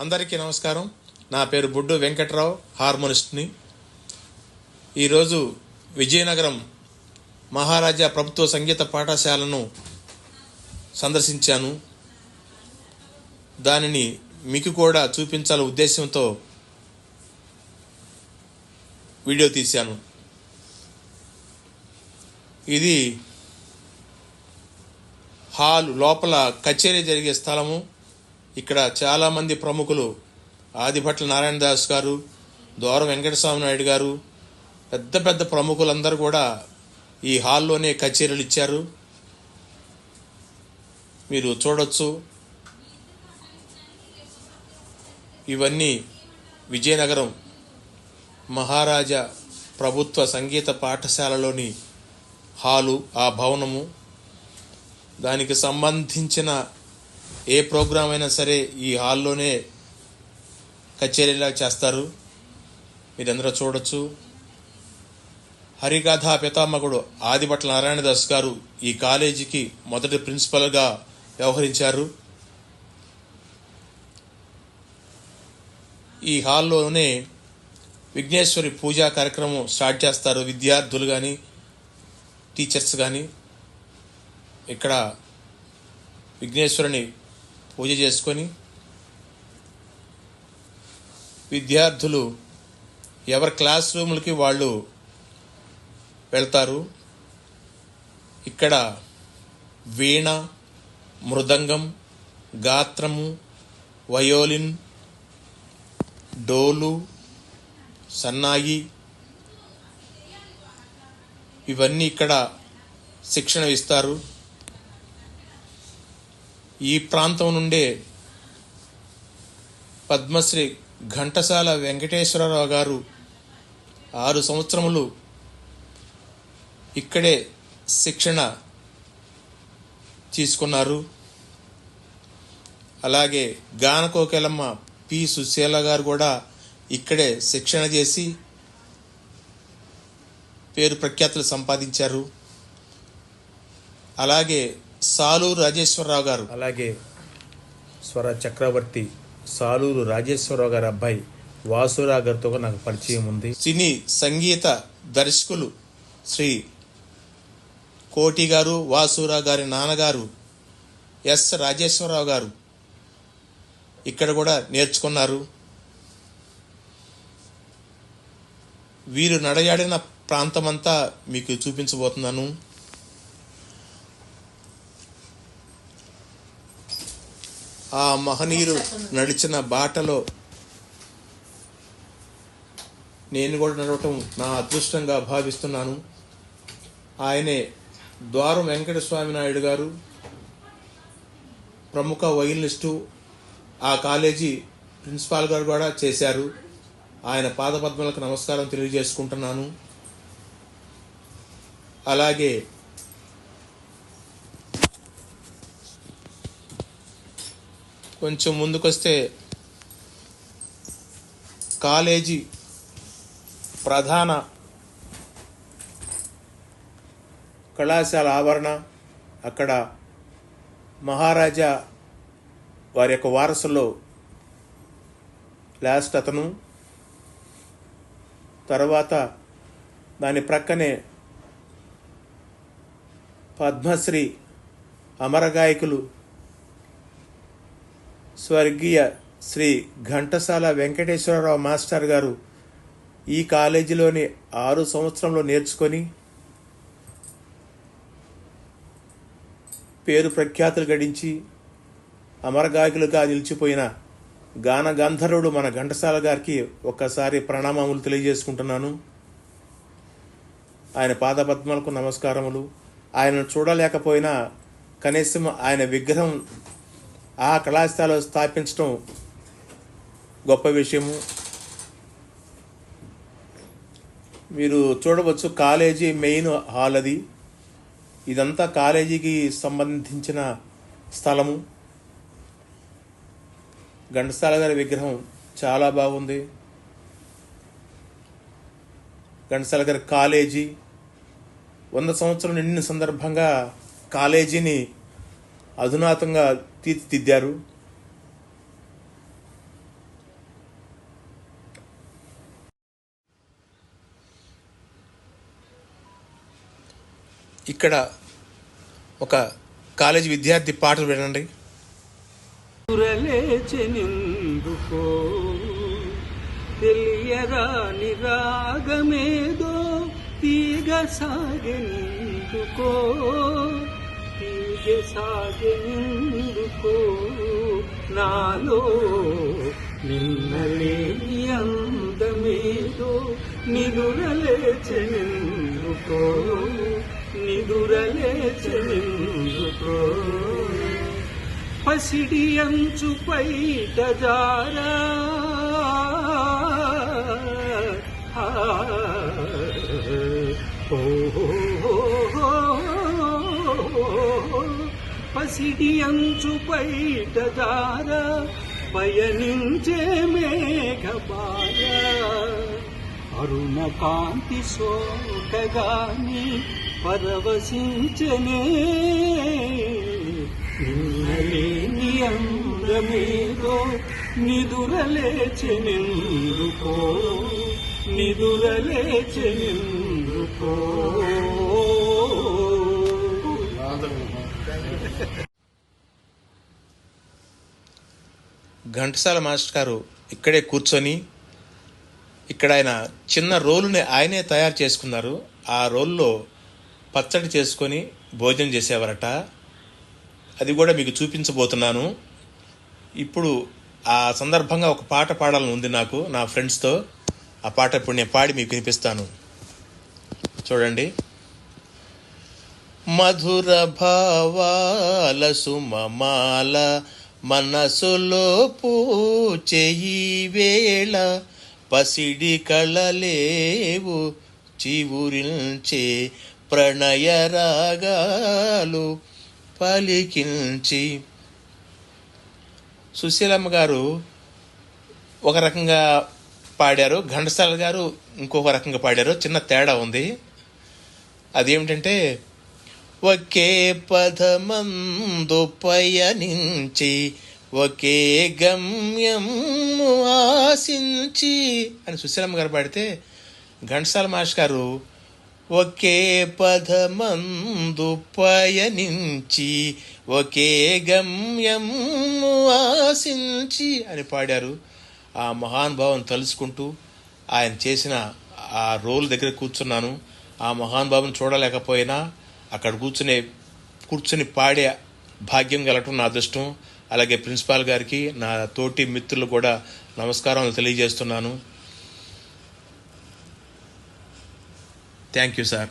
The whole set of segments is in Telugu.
అందరికీ నమస్కారం. నా పేరు బుడ్డు వెంకట్రావు హార్మోనిస్ట్ని. ఈరోజు విజయనగరం మహారాజా ప్రభుత్వ సంగీత పాఠశాలను సందర్శించాను. దానిని మీకు కూడా చూపించాల ఉద్దేశంతో వీడియో తీశాను. ఇది హాల్ లోపల కచేరీ జరిగే స్థలము. ఇక్కడ చాలామంది ప్రముఖులు ఆదిభట్ల నారాయణ దాస్ గారు దోర వెంకటస్వామి నాయుడు గారు పెద్ద పెద్ద ప్రముఖులందరూ కూడా ఈ హాల్లోనే కచేరీలు ఇచ్చారు. మీరు చూడొచ్చు. ఇవన్నీ విజయనగరం మహారాజా ప్రభుత్వ సంగీత పాఠశాలలోని హాలు ఆ భవనము. దానికి సంబంధించిన ఏ ప్రోగ్రాం అయినా సరే ఈ హాల్లోనే కచేరీలా చేస్తారు. మీరందరూ చూడొచ్చు. హరికథా పితామకుడు ఆదిభట్ల నారాయణదాస్ గారు ఈ కాలేజీకి మొదటి ప్రిన్సిపల్గా వ్యవహరించారు. ఈ హాల్లోనే విఘ్నేశ్వరి పూజా కార్యక్రమం స్టార్ట్ చేస్తారు. విద్యార్థులు కానీ టీచర్స్ కానీ ఇక్కడ విఘ్నేశ్వరుని పూజ చేసుకొని విద్యార్థులు ఎవరి క్లాస్ రూములకి వాళ్ళు వెళ్తారు? ఇక్కడ వీణ మృదంగం గాత్రము వయోలిన్ డోలు సన్నాయి ఇవన్నీ ఇక్కడ శిక్షణ ఇస్తారు. ఈ ప్రాంతం నుండే పద్మశ్రీ ఘంటసాల వెంకటేశ్వరరావు గారు ఆరు సంవత్సరములు ఇక్కడే శిక్షణ తీసుకున్నారు. అలాగే గానకోకెలమ్మ పి సుశీల గారు కూడా ఇక్కడే శిక్షణ చేసి పేరు ప్రఖ్యాతులు సంపాదించారు. అలాగే సాలూరు రాజేశ్వరరావు గారు. అలాగే స్వర చక్రవర్తి సాలూరు రాజేశ్వరరావు గారి అబ్బాయి వాసురావు గారితో నాకు పరిచయం ఉంది. సినీ సంగీత దర్శకులు శ్రీ కోటి గారు వాసురావు గారి నాన్నగారు ఎస్ రాజేశ్వరరావు గారు ఇక్కడ కూడా నేర్చుకున్నారు. వీరు నడయాడిన ప్రాంతమంతా మీకు చూపించబోతున్నాను. ఆ మహనీయులు నడిచిన బాటలో నేను కూడా నడవటం నా అదృష్టంగా భావిస్తున్నాను. ఆయనే ద్వారం వెంకటస్వామి నాయుడు గారు ప్రముఖ వైలినిస్టు ఆ కాలేజీ ప్రిన్సిపాల్ గారు కూడా చేశారు. ఆయన పాదపద్మలకు నమస్కారం తెలియజేసుకుంటున్నాను. అలాగే కొంచెం ముందుకొస్తే కాలేజీ ప్రధాన కళాశాల ఆవరణ అక్కడ మహారాజా వారి యొక్క వారసులో లాస్ట్ అతను. తర్వాత దాని ప్రక్కనే పద్మశ్రీ అమరగాయకులు స్వర్గీయ శ్రీ ఘంటసాల వెంకటేశ్వరరావు మాస్టర్ గారు ఈ కాలేజీలోని ఆరు సంవత్సరంలో నేర్చుకొని పేరు ప్రఖ్యాతులు గడించి అమరగాయకులుగా నిలిచిపోయిన గాన గంధర్వుడు మన ఘంటసాల గారికి ఒక్కసారి ప్రణామములు తెలియజేసుకుంటున్నాను. ఆయన పాదపద్మలకు నమస్కారములు. ఆయనను చూడలేకపోయినా కనీసం ఆయన విగ్రహం ఆ కళాశాల స్థాపించడం గొప్ప విషయము. మీరు చూడవచ్చు కాలేజీ మెయిన్ హాల్ అది. ఇదంతా కాలేజీకి సంబంధించిన స్థలము. ఘంటసాల గారి విగ్రహం చాలా బాగుంది. ఘంటసాల గారి కాలేజీ. వంద సంవత్సరం నిండిన సందర్భంగా కాలేజీని అధునాతంగా తీర్చిదిద్దారు. ఇక్కడ ఒక కాలేజీ విద్యార్థి పాటలు వినండి. నిందుకో తెలియరాని రాగమేదో తీగ సాగెందుకో తీగ సాగెనిందుకో నాలో. నిన్నలేని అందమేదో నిదురలేచెనిందుకో నిదురలేచెనిందుకో పసిడి అంచు పైట జారా. ఆ, పసిడి అంచు పైట జారా పయనించే మేఘబాల అరుణ కాంతి సోకగాని పరవశించనే. నిన్నలేని అందమేదో నిదురలేచెనెందుకో నిదురలేచెనెందుకో. ఘంటసాల మాస్టర్ గారు ఇక్కడే కూర్చొని ఇక్కడ ఆయన చిన్న రోలుని ఆయనే తయారు చేసుకున్నారు. ఆ రోల్లో పచ్చడి చేసుకొని భోజనం చేసేవారట. అది కూడా మీకు చూపించబోతున్నాను. ఇప్పుడు ఆ సందర్భంగా ఒక పాట పాడాలని ఉంది నాకు నా ఫ్రెండ్స్తో. ఆ పాట ఇప్పుడు నేను పాడి మీకు వినిపిస్తాను. చూడండి. మధుర భావాల సుమమాల మనసులో పూచెయి వేళ పసిడి కళలేవు చివురించే ప్రణయ రాగాలు పలికించి. సుశీలమ్మ గారు ఒక రకంగా పాడారు. ఘంటసాల గారు ఇంకొక రకంగా పాడారు. చిన్న తేడా ఉంది. అదేమిటంటే ఒకే పథమందు పయనించి ఒకే గమ్యం ఆశించి అని సుశీలమ్మ గారు పాడితే ఘంటసాల మాష్ గారు ఒకే పదమందు పయనించి ఒకే గమ్యం ఆశించి అని పాడారు. ఆ మహానుభావం తలుచుకుంటూ ఆయన చేసిన ఆ రోల్ దగ్గర కూర్చున్నాను. ఆ మహానుభావం చూడలేకపోయినా అక్కడ కూర్చునే కూర్చుని పాడే భాగ్యం కలగటం నా అదృష్టం. అలాగే ప్రిన్సిపాల్ గారికి నా తోటి మిత్రులు కూడా నమస్కారాలు తెలియజేస్తున్నాను. Thank you sir.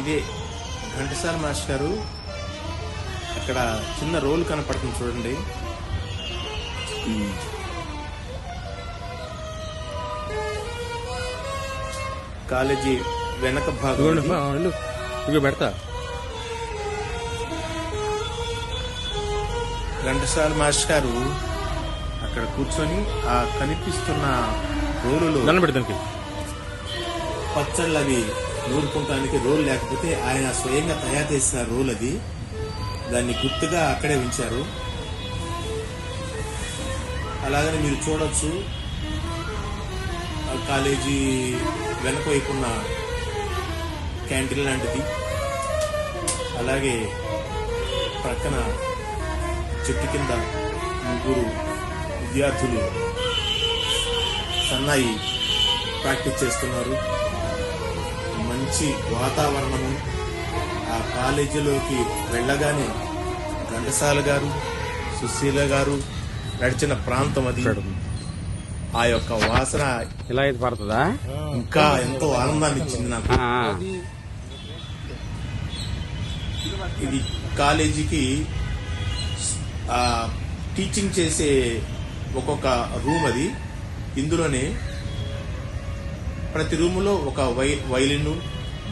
ఇదే ఘంటసాల మాస్టర్ గారు. అక్కడ చిన్న రోల్ కనపడుతుంది చూడండి. కాలేజీ వెనక భాగం. ఇదిగో పెడతా. ఘంటసాల మాస్టర్ గారు అక్కడ కూర్చొని ఆ కనిపిస్తున్న రోలులో దండం పెడతానికి పచ్చళ్ళు అవి నూరుకుంటానికి రోల్ లేకపోతే ఆయన స్వయంగా తయారు చేసిన రోల్ అది. దాన్ని గుర్తుగా అక్కడే ఉంచారు. అలాగని మీరు చూడొచ్చు. ఆ కాలేజీ వెనక వైపున్న క్యాంటీన్ లాంటిది. అలాగే ప్రక్కన చెట్టు కింద ముగ్గురు విద్యార్థులు సన్నాయి ప్రాక్టీస్ చేస్తున్నారు. మంచి వాతావరణము. ఆ కాలేజీలోకి వెళ్ళగానే ఘంటసాల గారు సుశీల గారు నడిచిన ప్రాంతం అది. ఆ యొక్క వాసన ఇలా పడుతుందా? ఇంకా ఎంతో ఆనందాన్ని ఇచ్చింది నాకు. ఇది కాలేజీకి టీచింగ్ చేసే ఒక్కొక్క రూమ్ అది. ఇందులోనే ప్రతి రూములో ఒక వై వైలిన్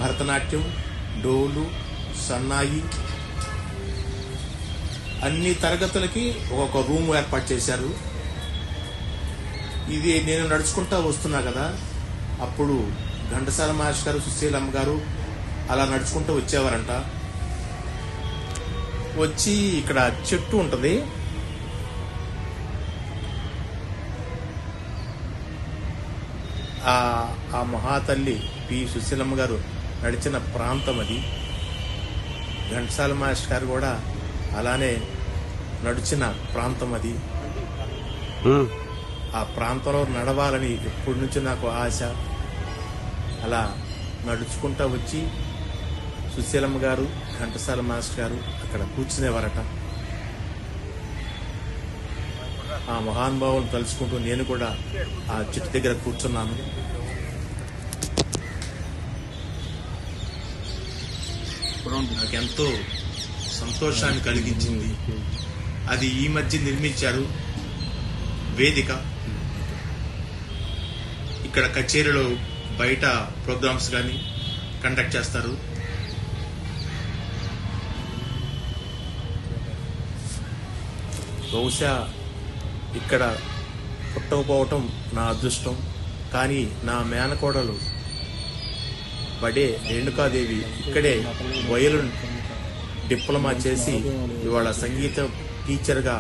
భరతనాట్యం డోలు సన్నాయి అన్ని తరగతులకి ఒక్కొక్క రూమ్ ఏర్పాటు చేశారు. ఇది నేను నడుచుకుంటా వస్తున్నా కదా అప్పుడు ఘంటసాల మహేష్ గారు సుశీలమ్మ గారు అలా నడుచుకుంటూ వచ్చేవారంట. వచ్చి ఇక్కడ చెట్టు ఉంటది. ఆ ఆ మహాతల్లి పి. సుశీలమ్మ గారు నడిచిన ప్రాంతం అది. ఘంటసాల మాస్టర్ గారు కూడా అలానే నడిచిన ప్రాంతం అది. ఆ ప్రాంతంలో నడవాలని ఎప్పటి నుంచి నాకు ఆశ. అలా నడుచుకుంటా వచ్చి సుశీలమ్మ గారు ఘంటసాల మాస్టర్ గారు అక్కడ కూర్చునేవారట. ఆ మహానుభావులు తలుచుకుంటూ నేను కూడా ఆ చెట్టు దగ్గర కూర్చున్నాను. నాకెంతో సంతోషాన్ని కలిగించింది. అది ఈ మధ్య నిర్మించారు వేదిక. ఇక్కడ కచేరీలో బయట ప్రోగ్రామ్స్ కానీ కండక్ట్ చేస్తారు. బహుశా ఇక్కడ పుట్టకపోవటం నా అదృష్టం. కానీ నా మేనకోడలు బడే రేణుకాదేవి ఇక్కడే వయలున్ డిప్లొమా చేసి ఇవాళ సంగీత టీచర్గా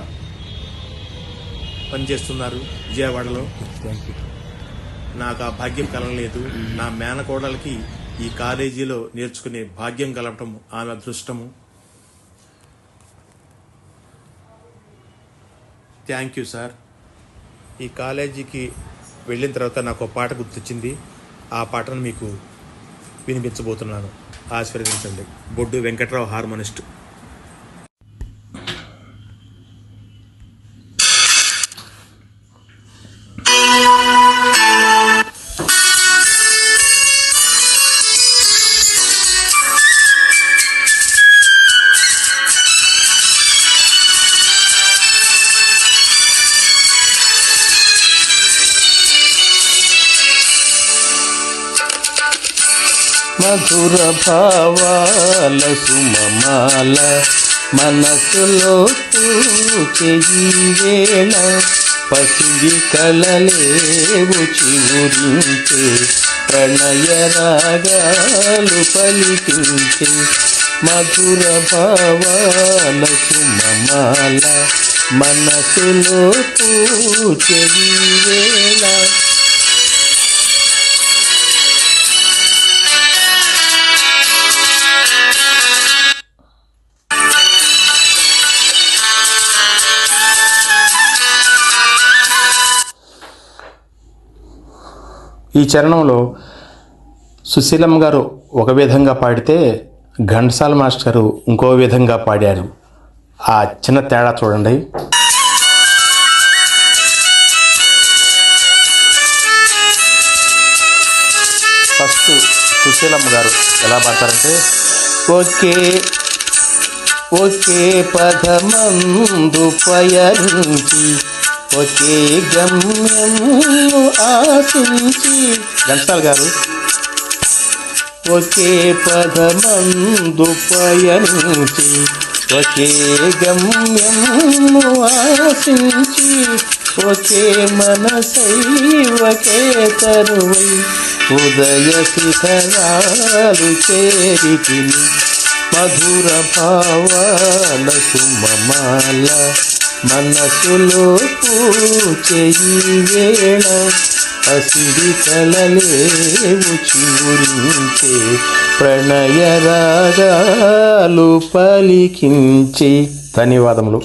పనిచేస్తున్నారు విజయవాడలో. నాకు ఆ భాగ్యం కలగలేదు. నా మేనకోడలకి ఈ కాలేజీలో నేర్చుకునే భాగ్యం కలగటం ఆమె అదృష్టము. థ్యాంక్ యూ సార్ ఈ కాలేజీకి వెళ్ళిన తర్వాత నాకు ఒక పాట గుర్తొచ్చింది. ఆ పాటను మీకు వినిపించబోతున్నాను. ఆశీర్వదించండి. బొడ్డు వెంకట్రావు హార్మోనిస్ట్. మధుర భావాల సుమమాల మనసులో పూచెయి వేళ పసిడి కలలేవు చివురించే ప్రణయ రాగాలు పలికించే మధుర భావాల సుమమాల మనసులో పూచెయి ఈ చరణంలో సుశీలమ్మ గారు ఒక విధంగా పాడితే ఘంటసాల మాస్టరు ఇంకో విధంగా పాడారు. ఆ చిన్న తేడా చూడండి. ఫస్ట్ సుశీలమ్మ గారు ఎలా పాడతారంటే ఓకే ఒకే పదమందు పయనించి ఒకే గమ్యము ఆశించి. ఘంటసాల గారు. ఒకే పదమందు పయనించి ఒకే గమ్యము ఆశించి ఒకే మనసై ఒకే తరువై ఉదయ శిఖరాలు చేరితిని మధుర భావాల సుమమాల మనసులో పూచేయి వేళ అసిడి కలలేవు చివురించే ప్రణయరాగాలు పలికించి. ధన్యవాదములు.